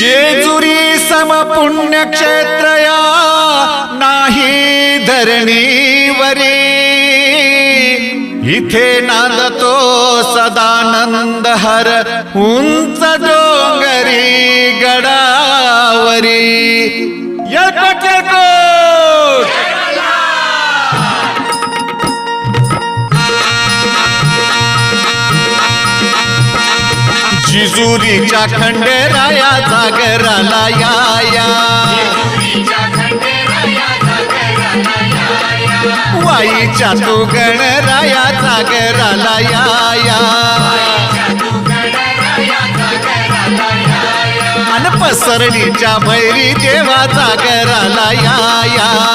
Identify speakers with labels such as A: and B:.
A: जेजुरी सम पुण्यक्षेत्रया नाही धरणीवरी. इथे नांदतो सदानंद हर उंच डोंगरी गडावरी. येळकोट जिजुरीच्या खंडेराया जागराला या वाईच्या तू गणराया जागराला याया. या अन पसरणीच्या भैरी देवा जागराला याया.